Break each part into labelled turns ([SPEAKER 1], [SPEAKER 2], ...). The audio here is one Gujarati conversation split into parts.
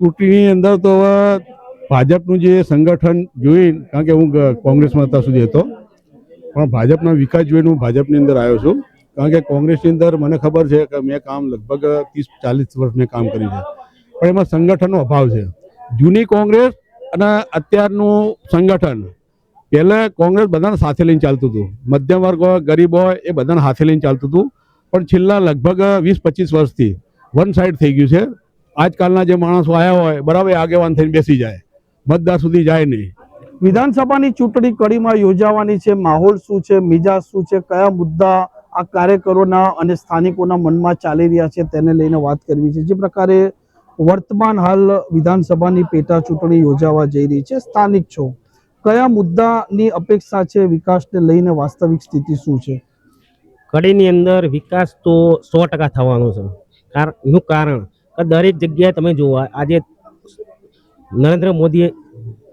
[SPEAKER 1] ચૂંટણીની અંદર તો હવે ભાજપનું જે સંગઠન જોઈને કારણ કે હું કોંગ્રેસમાં અત્યાર સુધી હતો, પણ ભાજપના વિકાસ જોઈને હું ભાજપની અંદર આવ્યો છું. કારણ કે કોંગ્રેસની અંદર મને ખબર છે કે મેં કામ લગભગ ત્રીસ, ચાલીસ વર્ષ મેં કામ કર્યું છે. પણ એમાં સંગઠનનો અભાવ છે. જૂની કોંગ્રેસ અને અત્યારનું સંગઠન. પહેલાં કોંગ્રેસ બધાને સાથે લઈને ચાલતું હતું. મધ્યમ વર્ગ હોય, ગરીબ હોય, એ બધાને સાથે લઈને ચાલતું હતું. પણ છેલ્લા લગભગ વીસ, પચીસ વર્ષથી વન સાઈડ થઈ ગયું છે. આજકાલના જે માણસો આવ્યા હોય બરાબર આગેવાન થઈને બેસી જાય. મતદાર સુધી જાય નહીં.
[SPEAKER 2] વિધાનસભાની ચૂંટણી કડીમાં યોજાવાની છે. માહોલ શું છે? મિજાજ શું છે? કયા મુદ્દા આ કાર્યકરોના અને સ્થાનિકોના મનમાં ચાલી રહ્યા છે તેને લઈને વાત કરવી છે. જે પ્રકારે વર્તમાન હાલ વિધાનસભાની પેટા ચૂંટણી યોજાવા જઈ રહી છે. સ્થાનિક છો. કયા મુદ્દાની અપેક્ષા છે? વિકાસને લઈને વાસ્તવિક સ્થિતિ શું છે?
[SPEAKER 3] કડીની અંદર વિકાસ તો સો ટકા થવાનો છે. કારણ એનું કારણ દરેક જગ્યાએ તમે જુઓ આજે નરેન્દ્ર મોદીએ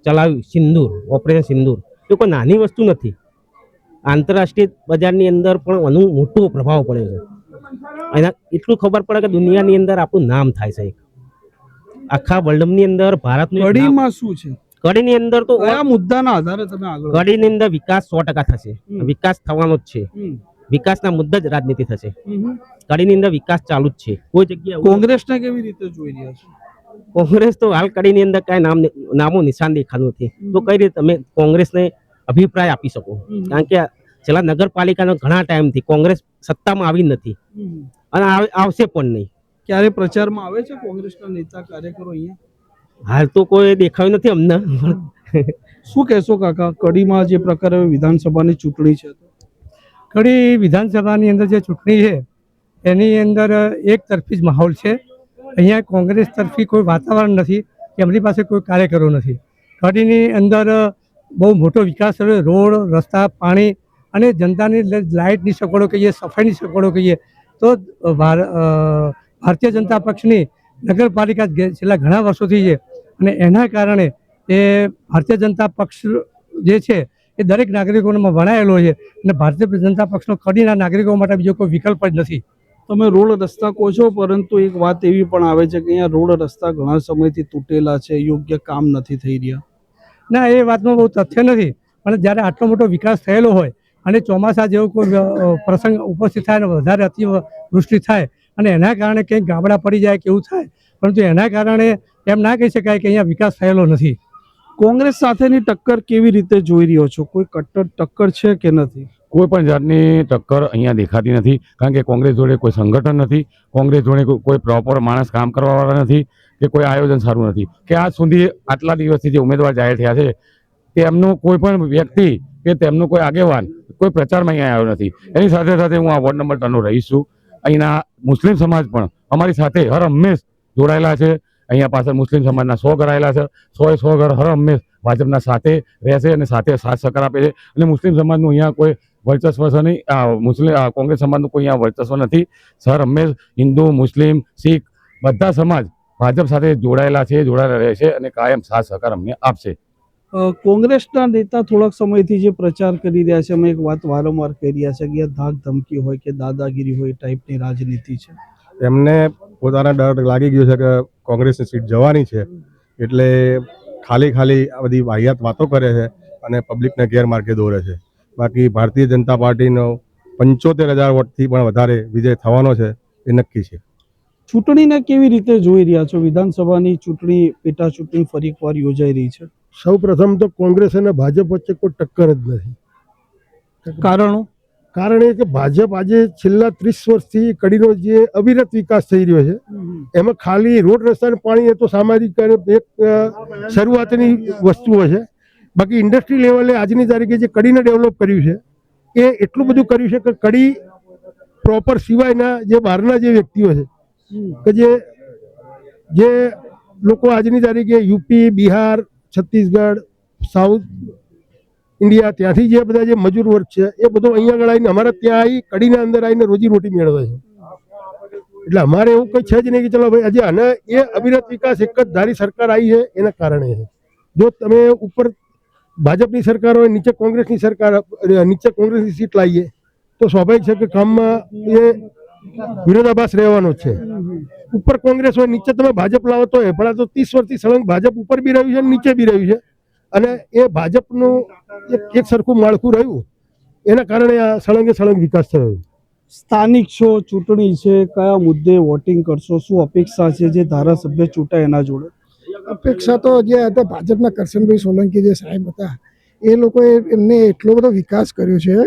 [SPEAKER 3] ચલાવ્યું સિંદૂર ઓપરેશન સિંદૂર. એ કોઈ નાની વસ્તુ નથી આંતરરાષ્ટ્રીય બજારની અંદર પણ એનો મોટો પ્રભાવ પડ્યો છે. એના એટલું ખબર પડે કે દુનિયાની અંદર આપણું નામ થાય છે. આખા વર્લ્ડની અંદર ભારતનું
[SPEAKER 2] કડીમાં શું છે?
[SPEAKER 3] કડીની અંદર તો
[SPEAKER 2] મુદ્દાના આધારે તમે આગળ
[SPEAKER 3] કડીની અંદર વિકાસ સો ટકા થશે. વિકાસ થવાનો જ છે. વિકાસના મુદ્દા જ રાજનીતિ થશે. કડીની અંદર વિકાસ ચાલુ જ છે. કોઈ જગ્યાએ
[SPEAKER 2] કોંગ્રેસને કેવી રીતે જોઈ રહ્યા છો?
[SPEAKER 3] કોંગ્રેસ તો હાલ કડીની અંદર કાંઈ નામ નામો નિશાન દેખાતું નથી. તો કઈ રીતે તમે કોંગ્રેસને અભિપ્રાય આપી શકો? કારણ કે છેલ્લા નગરપાલિકાનો ઘણા ટાઈમથી કોંગ્રેસ સત્તામાં આવી નથી. અને આવશે પણ નહીં.
[SPEAKER 2] ક્યારે પ્રચારમાં આવે છે કોંગ્રેસના નેતા કાર્યકરો અહીંયા?
[SPEAKER 3] હાલ તો કોઈ દેખાયું નથી અમને.
[SPEAKER 2] શું કહેશો કાકા? કડીમાં જે પ્રકારે વિધાનસભાની ચૂંટણી છે
[SPEAKER 4] કડી વિધાનસભાની અંદર જે ચૂંટણી છે, એની અંદર એક તરફી જ માહોલ છે. અહીંયા કોંગ્રેસ તરફી કોઈ વાતાવરણ નથી, કે એમની પાસે કોઈ કાર્યકરો નથી. કડીની અંદર બહુ મોટો વિકાસ થયો, રોડ, રસ્તા, પાણી અને જનતાની લાઇટની સગવડો કહીએ, સફાઈની સગવડો કહીએ, તો ભારતીય જનતા પક્ષની નગરપાલિકા છેલ્લા ઘણા વર્ષોથી છે અને એના કારણે એ ભારતીય જનતા પક્ષ જે છે એ દરેક નાગરિકોમાં વણાયેલો છે અને ભારતીય જનતા પક્ષનો કડીના નાગરિકો માટે બીજો કોઈ વિકલ્પ જ નથી.
[SPEAKER 2] તમે રોડ રસ્તા કહો છો પરંતુ એક વાત એવી પણ આવે છે કે અહીંયા રોડ રસ્તા ઘણા સમયથી તૂટેલા છે યોગ્ય કામ નથી થઈ રહ્યા.
[SPEAKER 4] ના એ વાતમાં બહુ તથ્ય નથી પણ જ્યારે આટલો મોટો વિકાસ થયેલો હોય અને ચોમાસા જેવો કોઈ પ્રસંગ ઉપસ્થિત થાય અને વધારે અતિવૃષ્ટિ થાય અને એના કારણે કંઈક ગામડા પડી જાય કે એવું થાય પરંતુ એના કારણે એમ ના કહી શકાય કે અહીંયા વિકાસ થયેલો નથી.
[SPEAKER 2] કોંગ્રેસ સાથેની ટક્કર કેવી રીતે જોઈ રહ્યો છો? કોઈ કટ્ટર ટક્કર છે કે નથી?
[SPEAKER 5] કોઈ પણ જાતની ટક્કર અહીંયા દેખાતી નથી, કારણ કે કોંગ્રેસ જોડે કોઈ સંગઠન નથી, કોંગ્રેસ જોડે કોઈ- પ્રોપર માણસ કામ કરવાવાળા નથી, કે કોઈ આયોજન સારું નથી. કે આજ સુધી આટલા દિવસથી જે ઉમેદવાર જાહેર થયા છે, તેમનું કોઈ પણ વ્યક્તિ કે તેમનું કોઈ આગેવાન કોઈ પ્રચારમાં અહીંયા આવ્યો નથી. એની સાથે સાથે હું આ વોર્ડ નંબર ત્રણનો રહીશ છું. અહીંના મુસ્લિમ સમાજ પણ અમારી સાથે હર હંમેશ જોડાયેલા છે. અહીંયા પાછળ મુસ્લિમ સમાજના સો ઘર આવેલા છે. સો સો ઘર હર હંમેશ ભાજપના સાથે રહેશે અને સાથે સાથ સહકાર આપે છે. અને મુસ્લિમ સમાજનું અહીંયા કોઈ વર્ચસ્વ છે નહીં. મુસ્લિમ કોંગ્રેસ સમાજનું કોઈ અહીંયા વર્ચસ્વ નથી. સર હંમેશ હિન્દુ મુસ્લિમ શીખ બધા સમાજ ભાજપ સાથે જોડાયેલા છે જોડાયેલા રહે છે અને કાયમ સાથ સહકાર અમને આપશે.
[SPEAKER 2] કોંગ્રેસના નેતા થોડાક સમયથી જે પ્રચાર કરી રહ્યા છે અમે એક વાત વારંવાર કહી રહ્યા છે કે ધાક ધમકી હોય કે દાદાગીરી હોય એ ટાઈપની રાજનીતિ છે.
[SPEAKER 6] એમને પોતાના ડર લાગી ગયો છે કે કોંગ્રેસની સીટ જવાની છે. એટલે ખાલી ખાલી આ બધી વાહિયાત વાતો કરે છે અને પબ્લિકને ગેરમાર્ગે દોરે છે. બાકી ભારતીય જનતા પાર્ટીનો પંચોતેર હજાર વોટથી પણ વધારે વિજય થવાનો છે એ નક્કી છે.
[SPEAKER 2] ચૂંટણીને કેવી રીતે જોઈ રહ્યા છો? વિધાનસભાની ચૂંટણી પેટા ચૂંટણી ફરી એકવાર યોજાઈ રહી છે.
[SPEAKER 7] સૌ પ્રથમ તો કોંગ્રેસ અને ભાજપ વચ્ચે કોઈ ટક્કર જ નથી.
[SPEAKER 2] કારણો?
[SPEAKER 7] કારણ એ કે ભાજપ આજે છેલ્લા ત્રીસ વર્ષથી કડીનો જે અવિરત વિકાસ થઈ રહ્યો છે, એમાં ખાલી રોડ રસ્તા અને પાણી એ તો સામાજિક એક શરૂઆતની વસ્તુઓ છે. બાકી ઇન્ડસ્ટ્રી લેવલે આજની તારીખે જે કડીને ડેવલપ કર્યું છે, એ એટલું બધું કર્યું છે કે કડી પ્રોપર સિવાયના જે બહારના જે વ્યક્તિઓ છે, કે જે જે લોકો આજની તારીખે UP, Bihar, Chhattisgarh, south India ત્યાંથી જે બધા જે મજૂર વર્ગ છે, એ બધો અહીંયા આગળ આવીને અમારા ત્યાં આવી કડીના અંદર આવીને રોજી રોટી મેળવે છે. એટલે અમારે એવું કંઈ છે જ નહીં કે ચલો ભાઈ આજે અને એ અવિરત વિકાસ એક જ ધારી સરકાર આવી છે, એના કારણે છે. જો તમે ઉપર ભાજપની સરકાર હોય, નીચે કોંગ્રેસની સરકાર નીચે કોંગ્રેસની સીટ લાવીએ, તો સ્વાભાવિક છે કે કામમાં એ વિરોધાભાસ રહેવાનો છે. ઉપર કોંગ્રેસ હોય, નીચે તમે ભાજપ લાવો તો પણ આ તો ત્રીસ વર્ષથી સળંગ ભાજપ ઉપર બી રહ્યું છે નીચે બી રહ્યું છે. અને એ ભાજપનું એક સરખું માળખું રહ્યું. એના કારણે આ સળંગે સળંગ વિકાસ થયો.
[SPEAKER 2] સ્થાનિક છો ચૂંટણી છે કયા મુદ્દે વોટિંગ કરશો શું અપેક્ષા છે જે ધારાસભ્ય ચૂંટાય એના જોડે?
[SPEAKER 8] અપેક્ષા તો જે હતા ભાજપના કરશનભાઈ સોલંકી જે સાહેબ હતા એ લોકોએ એમને એટલો બધો વિકાસ કર્યો છે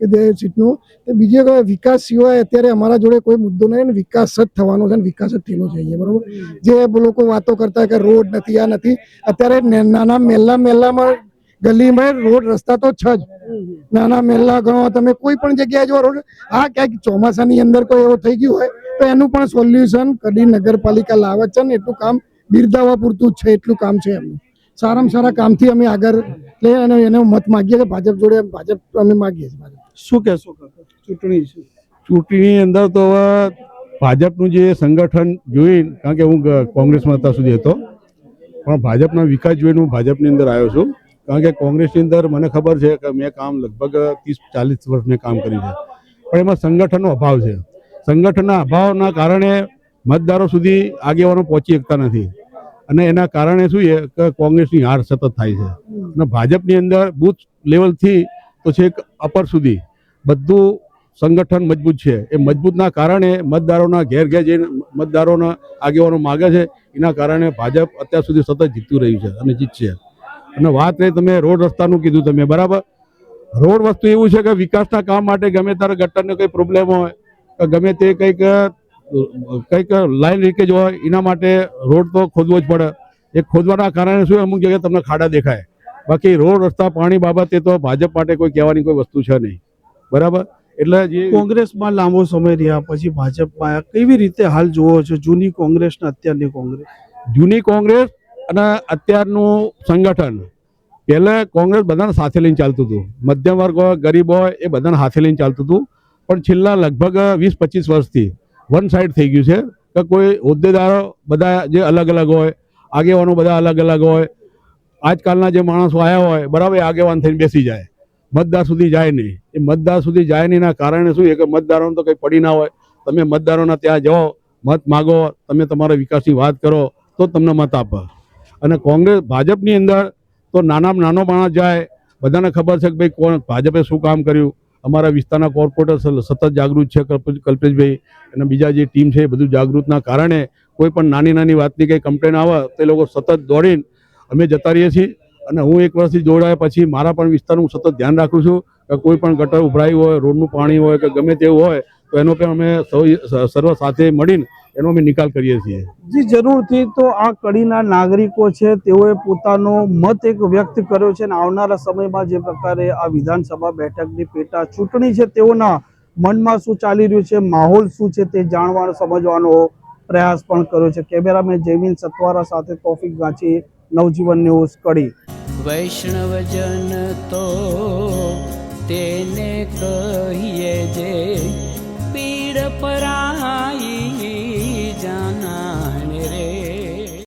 [SPEAKER 8] કે જે સીટનો, તો બીજે વિકાસ સિવાય અત્યારે અમારા જોડે કોઈ મુદ્દો નહીં વિકાસ જ થવાનો છે વિકાસ જ થયેલો છે અહીંયા, બરોબર? જે લોકો વાતો કરતા કે રોડ નથી, આ નથી, અત્યારે નાના મહેલા મહેલામાં ગલીમાં રોડ રસ્તા તો છે જ. નાના મહેલા ગણો તમે કોઈ પણ જગ્યાએ જો રોડ, આ ક્યાંક ચોમાસાની અંદર કોઈ એવો થઈ ગયું હોય, તો એનું પણ સોલ્યુશન કડી નગરપાલિકા લાવે છે ને એટલું કામ બિરદાવા પૂરતું જ છે, એટલું કામ છે એમનું. સારામાં સારા કામથી અમે આગળ લઈ અને એને મત માગીએ છીએ. ભાજપ જોડે ભાજપ અમે માગીએ છીએ ભાજપ.
[SPEAKER 2] શું કહેશો કાકા? ચૂંટણી છે.
[SPEAKER 1] ચૂંટણીની અંદર તો ભાજપનું જે સંગઠન જોઈ કારણ કે હું કોંગ્રેસમાં અત્યાર સુધી હતો પણ ભાજપના વિકાસ જોઈને હું ભાજપની અંદર આવ્યો છું. કારણ કે કોંગ્રેસની અંદર મને ખબર છે કે મેં કામ લગભગ ત્રીસ ચાલીસ વર્ષ મેં કામ કર્યું છે. પણ એમાં સંગઠનનો અભાવ છે. સંગઠનના અભાવના કારણે મતદારો સુધી આગેવાનો પહોંચી શકતા નથી. અને એના કારણે શું છે કે કોંગ્રેસની હાર સતત થાય છે. અને ભાજપની અંદર બૂથ લેવલથી તો છેક અપર સુધી બધું સંગઠન મજબૂત છે. એ મજબૂતના કારણે મતદારોના ઘેર ઘેર જઈને મતદારોના આગેવાનો માગે છે. એના કારણે ભાજપ અત્યાર સુધી સતત જીતતું રહ્યું છે અને જીતશે. અને વાત રહી તમે રોડ રસ્તાનું કીધું તમે, બરાબર? રોડ વસ્તુ એવું છે કે વિકાસના કામ માટે ગમે ત્યારે ગટરને કંઈ પ્રોબ્લેમ હોય ગમે તે કંઈક કંઈક લાઈન લીકેજ હોય એના માટે રોડ તો ખોદવો જ પડે. એ ખોદવાના કારણે શું અમુક જગ્યાએ તમને ખાડા દેખાય. બાકી રોડ રસ્તા પાણી બાબતે તો ભાજપ માટે કોઈ કહેવાની કોઈ વસ્તુ છે નહીં. બરાબર? એટલે જે
[SPEAKER 2] કોંગ્રેસમાં લાંબો સમય રહ્યા પછી ભાજપમાં કેવી રીતે હાલ જોવો છો? જૂની કોંગ્રેસ ને અત્યારની કોંગ્રેસ?
[SPEAKER 1] જૂની કોંગ્રેસ અને અત્યારનું સંગઠન. પહેલાં કોંગ્રેસ બધાને સાથે લઈને ચાલતું હતું. મધ્યમ વર્ગ હોય ગરીબ હોય એ બધાને સાથે લઈને ચાલતું હતું. પણ છેલ્લા લગભગ વીસ પચીસ વર્ષથી વન સાઈડ થઈ ગયું છે. કે કોઈ હોદ્દેદારો બધા જે અલગ અલગ હોય, આગેવાનો બધા અલગ અલગ હોય, આજકાલના જે માણસો આવ્યા હોય, બરાબર આગેવાન થઈને બેસી જાય. મતદાર સુધી જાય નહીં. એ મતદાર સુધી જાય નહીં કારણે શું? છે કે મતદારોને તો કંઈ પડી ના હોય. તમે મતદારોના ત્યાં જાઓ, મત માગો, તમે તમારા વિકાસની વાત કરો, તો તમને મત આપે. અને કોંગ્રેસ ભાજપની અંદર તો નાનામાં નાનો માણસ જાય, બધાને ખબર છે કે ભાઈ કોણ, ભાજપે શું કામ કર્યું? અમારા વિસ્તારના કોર્પોરેટર સતત જાગૃત છે કલ્પ- કલ્પેશભાઈ અને બીજા જે ટીમ છે એ બધું જાગૃતના કારણે કોઈ પણ નાની નાની વાતની કંઈ કમ્પ્લેન આવે, તે લોકો સતત દોડીને અમે જતા રહીએ છીએ. અને હું એક વર્ષથી જોડાયા પછી મારા પણ વિસ્તારનું સતત ધ્યાન રાખું છું કે કોઈ પણ ગટર ઉભરાયું હોય, રોડનું પાણી હોય કે ગમે તેવું હોય, તો એનો પણ અમે સૌ સર્વ સાથે મળીને એનો અમે નિકાલ કરીએ છીએ.
[SPEAKER 2] જી જરૂરથી તો આ કડીના નાગરિકો છે તેઓએ પોતાનો મત એક વ્યક્ત કર્યો છે અને આવનારા સમયમાં જે પ્રકારે આ વિધાનસભા બેઠકની પેટા ચૂંટણી છે તેઓના મનમાં શું ચાલી રહ્યું છે માહોલ શું છે તે જાણવાનો સમજવાનો પ્રયાસ પણ કર્યો છે. કેમેરામેન જૈમિન સતવારા સાથે તોફિક ગાંચી નવજીવન ન્યૂઝ કડી.
[SPEAKER 9] વૈષ્ણવજન તો તેને કહીએ જે પીડ પરા